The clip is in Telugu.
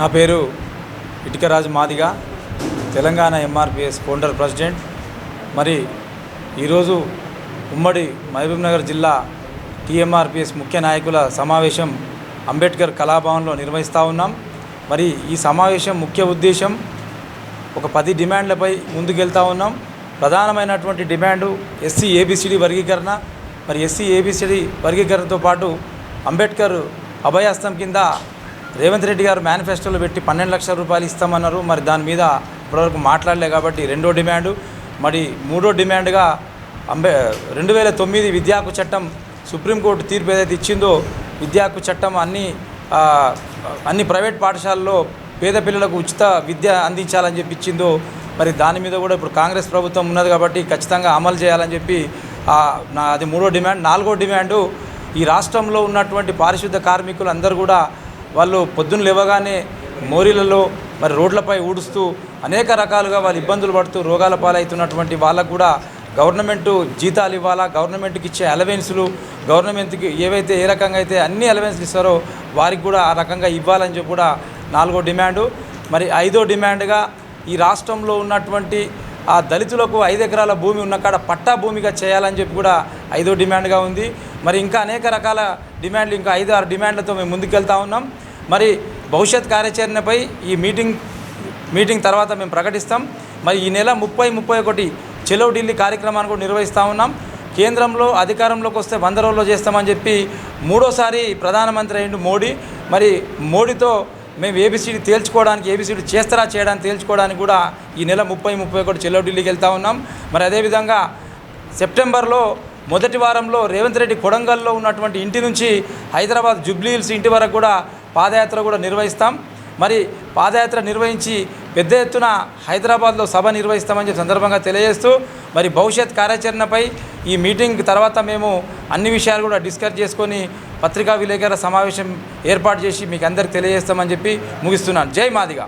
నా పేరు Itukaraju Madiga Telangana MRPS founder president. మరి ఈరోజు ఉమ్మడి మహబూబ్నగర్ జిల్లా టీఎంఆర్పిఎస్ ముఖ్య నాయకుల సమావేశం అంబేద్కర్ కళాభవన్లో నిర్వహిస్తూ ఉన్నాం. మరి ఈ సమావేశం ముఖ్య ఉద్దేశం ఒక పది డిమాండ్లపై ముందుకెళ్తా ఉన్నాం. ప్రధానమైనటువంటి డిమాండు ఎస్సీ ఏబిసిడి వర్గీకరణ. మరి ఎస్సీ ఏబిసిడి వర్గీకరణతో పాటు అంబేద్కర్ అభయాస్తం కింద రేవంత్ రెడ్డి గారు మేనిఫెస్టోలో పెట్టి పన్నెండు లక్షల రూపాయలు ఇస్తామన్నారు. మరి దాని మీద ఇప్పటివరకు మాట్లాడలే కాబట్టి రెండో డిమాండు. మరి మూడో డిమాండ్గా అంబే రెండు వేల తొమ్మిది విద్యాకు చట్టం సుప్రీంకోర్టు తీర్పు ఏదైతే ఇచ్చిందో విద్యాకు చట్టం అన్ని అన్ని ప్రైవేట్ పాఠశాలల్లో పేద పిల్లలకు ఉచిత విద్య అందించాలని చెప్పి ఇచ్చిందో మరి దాని మీద కూడా ఇప్పుడు కాంగ్రెస్ ప్రభుత్వం ఉన్నది కాబట్టి ఖచ్చితంగా అమలు చేయాలని చెప్పి నా అది మూడో డిమాండ్. నాలుగో డిమాండు ఈ రాష్ట్రంలో ఉన్నటువంటి పారిశుద్ధ కార్మికులు అందరూ కూడా వాళ్ళు పొద్దున్న లేవగానే మోరీలలో మరి రోడ్లపై ఊడుస్తూ అనేక రకాలుగా వాళ్ళు ఇబ్బందులు పడుతూ రోగాల పాలవుతున్నటువంటి వాళ్ళకు కూడా గవర్నమెంట్ జీతాలు ఇవ్వాలా? గవర్నమెంట్కి ఇచ్చే అలవెన్సులు గవర్నమెంట్కి ఏవైతే ఏ రకంగా అయితే అన్ని అలవెన్స్లు ఇస్తారో వారికి కూడా ఆ రకంగా ఇవ్వాలని చెప్పి కూడా నాలుగో డిమాండు. మరి ఐదో డిమాండ్గా ఈ రాష్ట్రంలో ఉన్నటువంటి ఆ దళితులకు ఐదు ఎకరాల భూమి ఉన్న కాడ పట్టా భూమిగా చేయాలని చెప్పి కూడా ఐదో డిమాండ్గా ఉంది. మరి ఇంకా అనేక రకాల డిమాండ్లు ఇంకా ఐదు ఆరు డిమాండ్లతో మేము ముందుకెళ్తా ఉన్నాం. మరి భవిష్యత్ కార్యాచరణపై ఈ మీటింగ్ మీటింగ్ తర్వాత మేము ప్రకటిస్తాం. మరి ఈ నెల ముప్పై ముప్పై ఒకటి చెలో ఢిల్లీ కార్యక్రమాన్ని కూడా నిర్వహిస్తూ ఉన్నాం. కేంద్రంలో అధికారంలోకి వస్తే వంద రోజుల్లో చేస్తామని చెప్పి మూడోసారి ప్రధానమంత్రి అయ్యిండు మోడీ మరి మోడీతో మేము ఏబిసిడి తేల్చుకోవడానికి ఏబిసిడి చేస్తారా చేయడానికి తేల్చుకోవడానికి కూడా ఈ నెల ముప్పై ముప్పై ఒకటి చెలో ఢిల్లీకి వెళ్తూ ఉన్నాం. మరి అదేవిధంగా సెప్టెంబర్లో మొదటి వారంలో రేవంత్ రెడ్డి కొడంగల్లో ఉన్నటువంటి ఇంటి నుంచి హైదరాబాద్ జుబ్లీహిల్స్ ఇంటి వరకు కూడా పాదయాత్ర కూడా నిర్వహిస్తాం. మరి పాదయాత్ర నిర్వహించి పెద్ద ఎత్తున హైదరాబాద్లో సభ నిర్వహిస్తామని చెప్పి సందర్భంగా తెలియజేస్తూ మరి భవిష్యత్ కార్యాచరణపై ఈ మీటింగ్ తర్వాత మేము అన్ని విషయాలు కూడా డిస్కస్ చేసుకొని పత్రికా విలేకరుల సమావేశం ఏర్పాటు చేసి మీకు అందరికి తెలియజేస్తామని చెప్పి ముగిస్తున్నాను. జై మాదిగా.